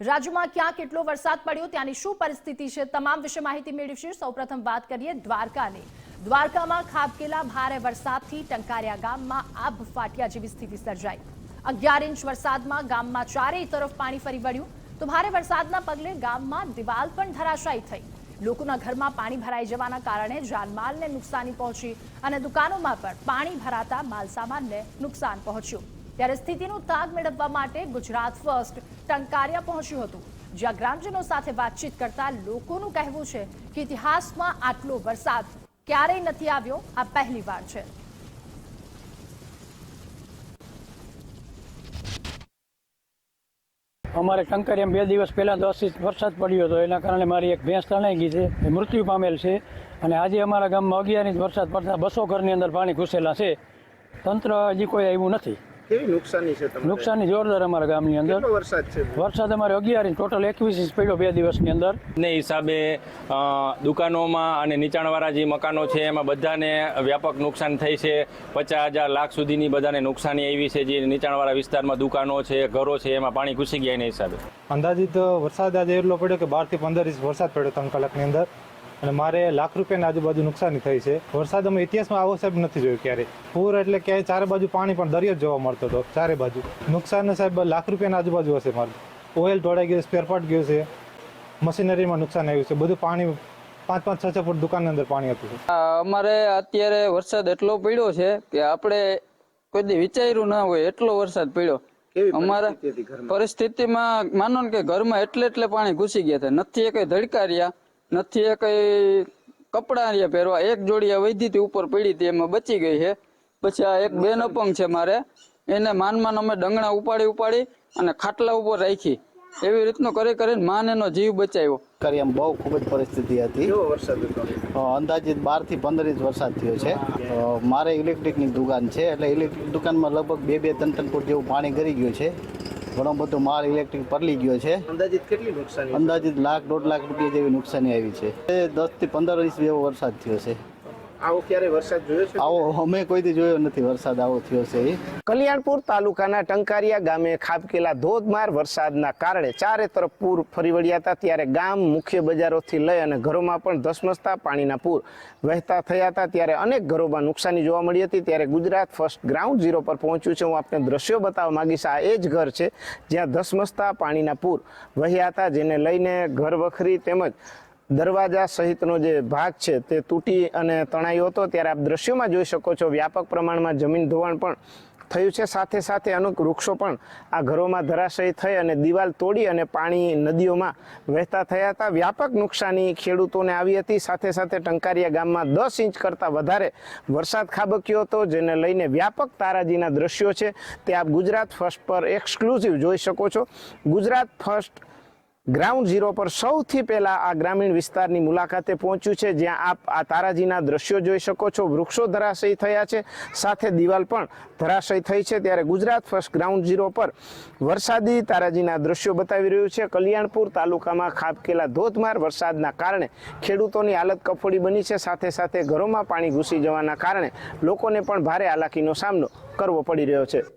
રાજ્યમાં ક્યાં કેટલો વરસાદ પડ્યો, ત્યાંની શું પરિસ્થિતિ છે તમામ વિશે માહિતી મેળવીશું. સૌપ્રથમ વાત કરીએ દ્વારકાની. દ્વારકામાં ખાબકેલા ભારે વરસાદથી ટંકારિયા ગામમાં આભ ફાટ્યા જેવી સ્થિતિ સર્જાઈ. અગિયાર ઇંચ વરસાદમાં ગામમાં ચારેય તરફ પાણી ફરી વળ્યું. તો ભારે વરસાદના પગલે ગામમાં દિવાલ પણ ધરાશાયી થઈ. લોકોના ઘરમાં પાણી ભરાઈ જવાના કારણે જાનમાલને નુકસાની પહોંચી અને દુકાનોમાં પણ પાણી ભરાતા માલસામાનને નુકસાન પહોંચ્યું. ત્યારે સ્થિતિનું તાગ મેળવવા માટે ગુજરાત ફર્સ્ટ ટંકારિયા પહોંચ્યું હતું. જ્યાં ગ્રામજનો સાથે વાતચીત કરતા લોકોનું કહેવું છે કે ઇતિહાસમાં આટલો વરસાદ ક્યારેય નથી આવ્યો, આ પહેલી વાર છે. અમારે ટંકારિયામાં બે દિવસ પહેલાં દસ ઇંચ વરસાદ પડ્યો હતો, એના કારણે મારી એક ભેંસ તણાઈ ગઈ છે, એ મૃત્યુ પામેલ છે. અને આજે અમારા ગામમાં અગિયાર ઇંચ વરસાદ પડતા બસો ઘરની અંદર પાણી ઘૂસેલા છે. તંત્ર હજી કોઈ આવ્યું નથી. કેવી નુકસાની છે તમને નુકસાની જોરદાર અમારા ગામની અંદર. વરસાદ છે? વરસાદ અમારે અગિયાર ઇંચ. ટોટલ એકવીસ ઇંચ પડ્યો બે દિવસની અંદર. ને હિસાબે દુકાનોમાં અને નીચાણવાળા જે મકાનો છે એમાં બધાને વ્યાપક નુકસાન થઈ છે. પચાસ હજાર લાખ સુધીની બધાને નુકસાની આવી છે. જે નીચાણવાળા વિસ્તારમાં દુકાનો છે ઘરો છે એમાં પાણી ઘૂસી ગયા એના હિસાબે. અંદાજિત વરસાદ આજે એટલો પડ્યો કે બારથી પંદર ઇંચ વરસાદ પડ્યો ત્રણ કલાકની અંદર. અને મારે લાખ રૂપિયાની આજુબાજુ નુકસાની થઈ છે. વરસાદ અમે ઇતિહાસમાં આવો સાહેબ નથી જોયું ક્યારે પૂર એટલે ક્યાંય ચારે બાજુ પાણી પણ દરિયો જોવા મળતો હતો ચારે બાજુ. નુકસાન સાહેબ લાખ રૂપિયાની આજુબાજુ હશે મારું. ઓઇલ ઢોળાઈ ગયું સ્પેરપાર્ટ ગયું છે. મશીનરીમાં નુકસાન આવ્યું છે. બધું પાણી પાંચ પાંચ છ છ ફૂટ દુકાનની અંદર પાણી હતું. અમારે અત્યારે વરસાદ એટલો પડ્યો છે કે આપણે કોઈ દી વિચાર્યું ના હોય એટલો વરસાદ પડ્યો. અમારા પરિસ્થિતિમાં માનો ને કે ઘરમાં એટલે એટલે પાણી ઘૂસી ગયા હતા. નથી એ કઈ ધડકા રહ્યા નથી એ કઈ કપડા રહ્યા પહેરવા. એક જોડી વૈધી હતી ઉપર પડી હતી એમાં બચી ગઈ છે. પછી આ એક બેન અપંગ છે મારે. એને માન માન અમે ડંગણા ઉપાડી ઉપાડી અને ખાટલા ઉપર રાખી. એવી રીતનો કરી કરીને માન એનો જીવ બચાવ્યો. એમ બહુ ખૂબ જ પરિસ્થિતિ હતી. અંદાજિત બારથી અ, અંદાજિત બારથી પંદર ઇંચ વરસાદ થયો છે. મારે ઇલેક્ટ્રિકની દુકાન છે એટલે ઇલેક્ટ્રિક દુકાનમાં લગભગ બે બે ત્રણ ત્રણ ફૂટ જેવું પાણી ગરી ગયું છે. ઘણો બધો માલ ઇલેક્ટ્રિક પરલી ગયો છે. અંદાજિત કેટલી નુકસાની? અંદાજિત લાખ દોઢ લાખ રૂપિયા જેવી નુકસાની આવી છે. એ દસથી પંદર વીસ જેવો વરસાદ થયો છે. આવો ક્યારે વરસાદ જોયો છે આવો અમે કોઈથી જોયો નથી વરસાદ આવો થયો છે એ. કલ્યાણપુર તાલુકાના ટંકારિયા ગામે ખાબકેલા ધોધમાર વરસાદના કારણે ચારે તરફ પૂર ફરી વળ્યા હતા. ત્યારે ગામ મુખ્ય બજારોથી લઈ અને ઘરોમાં પણ ધસમસતા પાણીના પૂર વહેતા થયા હતા. ત્યારે અનેક ઘરોમાં નુકસાની જોવા મળી હતી. ત્યારે ગુજરાત ફર્સ્ટ ગ્રાઉન્ડ ઝીરો પર પહોંચ્યું છે. હું આપને દ્રશ્યો બતાવવા માંગીશ. આ એ જ ઘર છે જ્યાં ધસમસતા પાણીના પૂર વહ્યા હતા જેને લઈને ઘર વખરી તેમજ દરવાજા સહિતનો જે ભાગ છે તે તૂટી અને તણાયો હતો. ત્યારે આપ દ્રશ્યોમાં જોઈ શકો છો વ્યાપક પ્રમાણમાં જમીન ધોવાણ પણ થયું છે. સાથે સાથે અનેક વૃક્ષો પણ આ ઘરોમાં ધરાશયી થઈ અને દિવાલ તોડી અને પાણી નદીઓમાં વહેતા થયા હતા. વ્યાપક નુકસાની ખેડૂતોને આવી હતી. સાથે સાથે ટંકારિયા ગામમાં દસ ઇંચ કરતાં વધારે વરસાદ ખાબક્યો હતો, જેને લઈને વ્યાપક તારાજીના દ્રશ્યો છે. તે આપ ગુજરાત ફર્સ્ટ પર એક્સક્લુઝિવ જોઈ શકો છો. ગુજરાત ફર્સ્ટ ગ્રાઉન્ડ ઝીરો પર સૌથી પહેલા આ ગ્રામીણ વિસ્તારની મુલાકાતે પહોંચ્યું છે. જ્યાં આપ આ તારાજીના દ્રશ્યો જોઈ શકો છો. વૃક્ષો ધરાશયી થયા છે. સાથે દિવાલ પણ ધરાશયી થઈ છે. ત્યારે ગુજરાત ફર્સ્ટ ગ્રાઉન્ડ ઝીરો પર વરસાદી તારાજીના દ્રશ્યો બતાવી રહ્યું છે. કલ્યાણપુર તાલુકામાં ખાબકેલા ધોધમાર વરસાદના કારણે ખેડૂતોની હાલત કફોડી બની છે. સાથે સાથે ઘરોમાં પાણી ઘૂસી જવાના કારણે લોકોને પણ ભારે હાલાકીનો સામનો કરવો પડી રહ્યો છે.